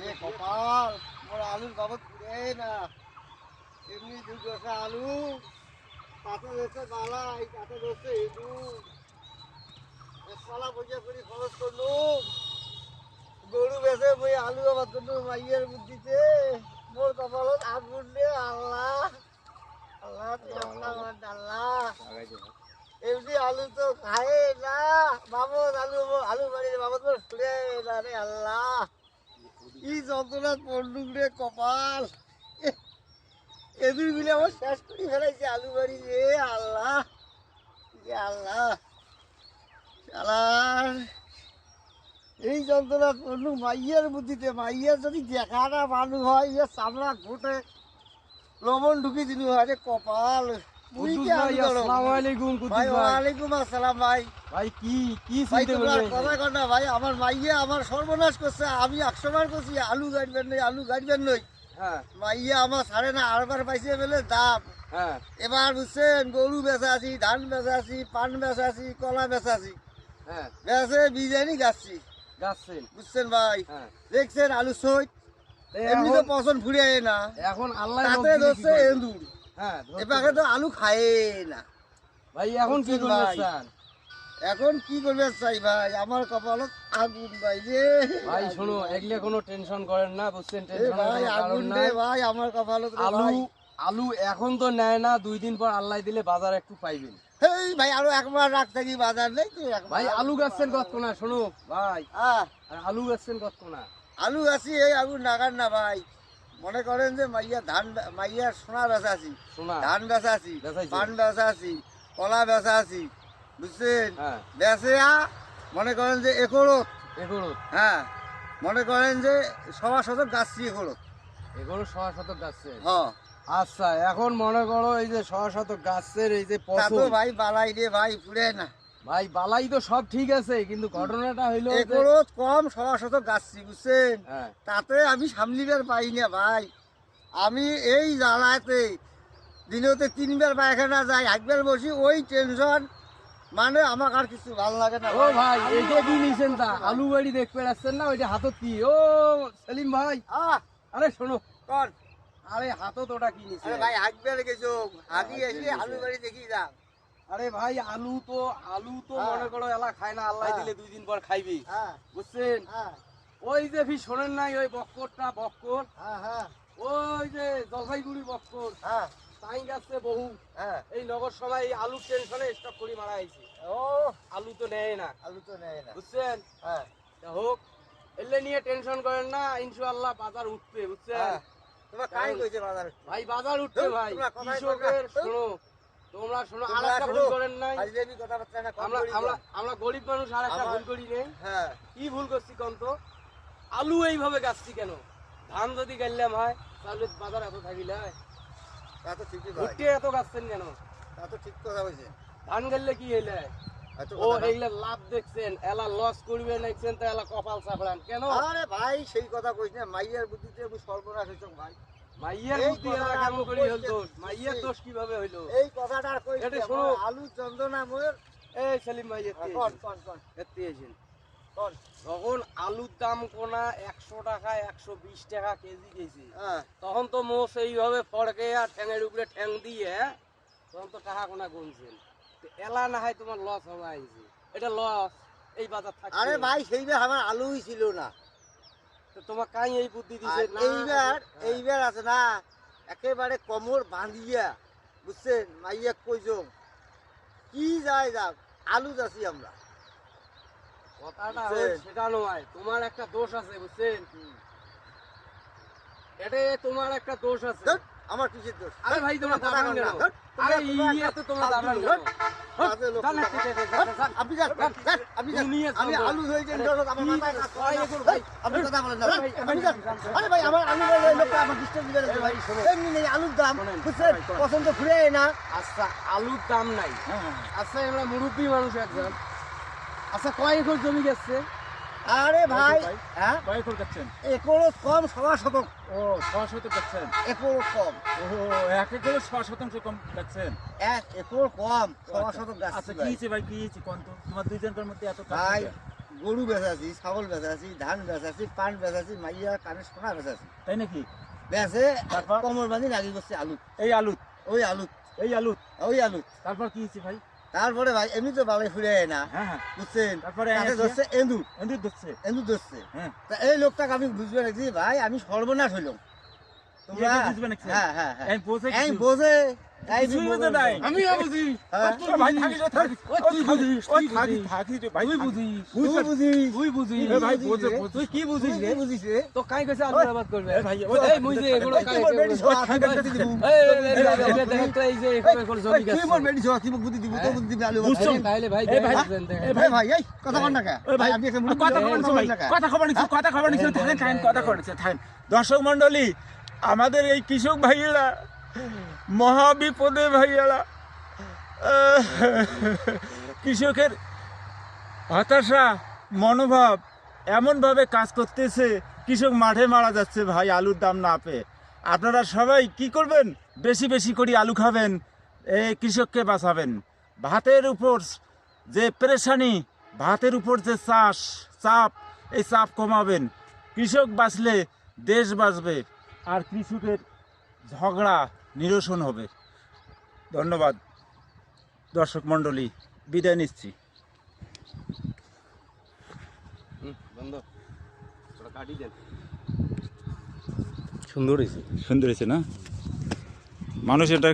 রে কপাল মোর আলুর পুরে না। এমনি দু দশা আলু তাতে রয়েছে বালাই তাতে রয়েছে ইঁদু একপালা পয়সা করে খরচ করলু। গরু বেচে বই আলু আমার জন্য মাইয়ের বুদ্ধিতে। মোর কপালত আগুন রে আল্লাহ আল্লাহ আল্লাহ এমনি আলু তো খায় না, বাবদ আলু আলু বাড়ির বাবদ ফুলে না রে আল্লাহ। ই যন্ত্রণা পড়লুক রে কপাল। এদুর গুলি আমার শেষ করে ফেলাইছে আলু বাড়ি। রে আল্লাহ আল্লাহ। শালার এই যন্ত্রণা পড়লু মাইয়ের বুদ্ধিতে, মাইয়ের যদি দেখাটা মানুষ হয় ইয়ে চামড়া ঘুটে লবণ ঢুকি দিলু হয় রে কপাল। আমার সর্বনাশ করছে আমি একশো বার করছি আলু গাড়বেন নই আলু গাড়বেন নই। হ্যাঁ। মাইয়ে আমার সাড়ে না আড়বার পাইছে বলে দাম। হ্যাঁ। এবার বুঝছেন গরু বেচা আছি ধান বেচা আছি পান বেচা আছি কলা বেচা আছি। হ্যাঁ। বেচে বিরিয়ানি গাচ্ছি। গাছেন বুঝছেন ভাই? দেখছেন আলু সই এমনি তো পছন্দ ফুরে আয় না। এখন আল্লাহ ধরছে এন্দুর। হ্যাঁ তো আলু খায় না। ভাই এখন কি করবে? এখন কি করবে চাই ভাই? আমার কপালত আগুন ভাই রে ভাই শোনো এগুলো কোনো টেনশন করেন না বুঝছেন? টেনশন ভাই আগুন রে ভাই আমার কপালত আলু আলু এখন তো নেয় না দুই দিন পর আল্লাহ দিলে বাজার একটু পাইবেন। হেই ভাই আরও একবার রাখ থাকি বাজার নেই তো? ভাই আলু গাছছেন কত কোনা শোনো ভাই। আর আলু গাছছেন কত কোনা আলু আছি এই আগুন নাগান না ভাই। মনে করেন যে মাইয়া ধান মাইয়ার সোনা বেচা আছি। ধান বেচা আছি। পান বেচা আছি। কলা বেচা আছি। বুঝছেন? হ্যাঁ। বেচে আ, মনে করেন যে একরত এগুলো হ্যাঁ। মনে করেন যে সবার সাথে গাছছি একরত এগুলো শহ শতক গাছছেন হ্যাঁ আচ্ছা এখন মনে করো এই যে শহ শতক গাছের এই যে ভাই বালাই রে ভাই পুরে না। ভাই বালাই তো সব ঠিক আছে কিন্তু ঘটনাটা হইল একরত কম সবার সাথে গাছছি বুঝছেন? হ্যাঁ। তাতে আমি সামলিবার পাই না ভাই। আমি এই জ্বালাতে দিনেতে তিনবার পায়খানা যাই একবার বসি ওই টেনশন মানে আমার আর কিছু ভালো লাগে না ও ভাই। এইটা কি নিছেন তা আলু বাড়ি দেখতে পাচ্ছেন না ওইটা হাতত কি? ও সেলিম ভাই। আরে শোনো। কর। আরে হাতত ওটা কি নিছে? আরে ভাই একবার গেছো হাতি এসে আলু বাড়ি দেখি যা আরে ভাই আলু তো আলু তো হ্যাঁ। মনে করো এলা খায় না আল্লাহ হ্যাঁ। দিলে দুই দিন পর খাইবি। হ্যাঁ। বুঝছেন? ওই যে ভি শোনেন নাই ওই বক্করটা বক্কর? ওই যে জলপাইগুড়ি বক্কর। তাই গাছে বহু। এই নগর সবাই আলুর টেনশনে স্টক করে মারা হয়েছে ও। আলু তো নেয় না। আলু তো নেয় না। বুঝছেন? হ্যাঁ। হোক এলে নিয়ে টেনশন করেন না ইনশাআল্লাহ বাজার উঠবে বুঝছেন? তোমার কাই কইছে বাজারে ভাই বাজার উঠবে ভাই। কৃষকের শোনো তোমরা শোনো আর একটা ভুল করেন নাই। কথাবার্তা না আমরা আমরা আমরা গরিব মানুষ আর একটা ভুল করি নেই। হ্যাঁ। কি ভুল করছি কোন তো? আলু এইভাবে গাছছি কেন? ধান যদি গাইলাম হয় তাহলে বাজার এত থাকিলে হয়। তা তো ঠিকই ভুট্টে এত গাছছেন কেন? তা তো ঠিক কথা কইছে ধান গাইলে কি হইলে? ও এইগুলা লাভ দেখছেন এলা লস করবে দেখছেন তো এলা কপাল চাপড়ান। কেন? আরে ভাই সেই কথা কইছ না মাইয়ার বুদ্ধিতে সর্বনাশ হইছ ভাই। মাইয়ের বুদ্ধি এলা কেমন করে হল দোষ। মাইয়ের দোষ কীভাবে হইল? এই কথাটা আর এটা শোনো। আলু চন্দনা মোর এই সেলিম ভাই এতে কোন কোন কোন এতে এসেন কোন আলুর দাম কোনা একশো টাকা একশো বিশ টাকা কেজি গেছে। হ্যাঁ। তখন তো মোষ এইভাবে ফড়কে আর ঠ্যাঙের উপরে ঠ্যাং দিয়ে হ্যাঁ, তখন তো টাকা কোনা গুনছেন। এলা না হয় তোমার লস হবে এটা লস এই বাজার থাকে আরে ভাই সেইবার আমার আলুই ছিল না। তো তোমার কাই এই বুদ্ধি দিছে? এইবার। এইবার আছে না একেবারে কোমর বাঁধিয়া বুঝছেন? মাইয়া কইছ কি যায় যাক আলু যাচ্ছি আমরা। কথাটা সেটা নয় তোমার একটা দোষ আছে বুঝছেন? এটা তোমার একটা দোষ আছে। আমার কিসের দোষ? আরে ভাই তোমার দাঁড়ান আরে ইয়ে তো তোমরা দাঁড়ান হয় হয়ে আলুর দাম, পছন্দ না। আচ্ছা আলুর দাম নাই। আচ্ছা আমরা মুরব্বী মানুষ একজন। আচ্ছা কয় একর জমি গেছে? আরে ভাই, ভাই। হ্যাঁ? কয় একর কাটছেন একরও কম, সবা শতক। ও ছ শতক কাটছেন একরও কম। ও এক একরে ছ শতাংশ কম কাটছেন এক একর কম, সবা শতক গাছ আচ্ছা ভাই। কি হয়েছে ভাই কি হয়েছে? কোন তো? তোমার দুইজনের মধ্যে এত ভাই, গরু বেচাছি ছাগল বেচাছি ধান বেচাছি পান বেচাছি মাইয়া কানে সোনা বেচাছি তাই নাকি? বেচে তারপর? কমর বাঁধি লাগি করছে আলু এই আলু ওই আলু এই আলু ওই আলু তারপর কি হয়েছে ভাই? তারপরে ভাই এমনি তো বালে ফিরে আয় না। হ্যাঁ হ্যাঁ। বুঝছেন? তারপরে ধরছে এন্দুর। এন্দুর ধরছে? এন্দুর ধরছে। হ্যাঁ। তা এই লোকটাকে আমি বুঝবে নাকি ভাই আমি সর্বনাশ হইলাম। তোমরা বুঝবে নাকি? হ্যাঁ হ্যাঁ হ্যাঁ। বোঝে বোঝে। হ্যাঁ? ভাই রে ভাই তুই তুই এ ভাই বোঝে। তুই কি বুঝিস রে? বুঝিস রে? তো কাই কইছে করবে? এ ভাই, এই এগুলো কাই এই যে জমি কি মোর কি বুদ্ধি দিব তো বুদ্ধি দিব আলু? ভাই ভাই। ভাই ভাই এই কথা কর না কে? ওই ভাই, কথা খবর ভাই, কর না কথা খবর নিচ্ছি, কথা খবর নিচ্ছি, থাকেন, থাকেন, কথা নিচ্ছি, থাকেন। দর্শক মন্ডলী আমাদের এই কৃষক ভাইয়েরা মহা বিপদে ভাইয়েরা। কৃষকের হতাশা, মনোভাব এমনভাবে কাজ করতেছে, কৃষক মাঠে মারা যাচ্ছে ভাই, আলুর দাম না পেয়ে। আপনারা সবাই কি করবেন? বেশি বেশি করে আলু খাবেন এই কৃষককে বাঁচাবেন। ভাতের উপর যে পেরেশানি, ভাতের উপর যে চাষ, চাপ, এই চাপ কমাবেন। কৃষক বাঁচলে দেশ বাঁচবে, আর কৃষকের ঝগড়া নিরসন হবে। ধন্যবাদ দর্শক মণ্ডলী বিদায় নিচ্ছি। সুন্দর হয়েছে। সুন্দর হয়েছে না? মানুষ এটা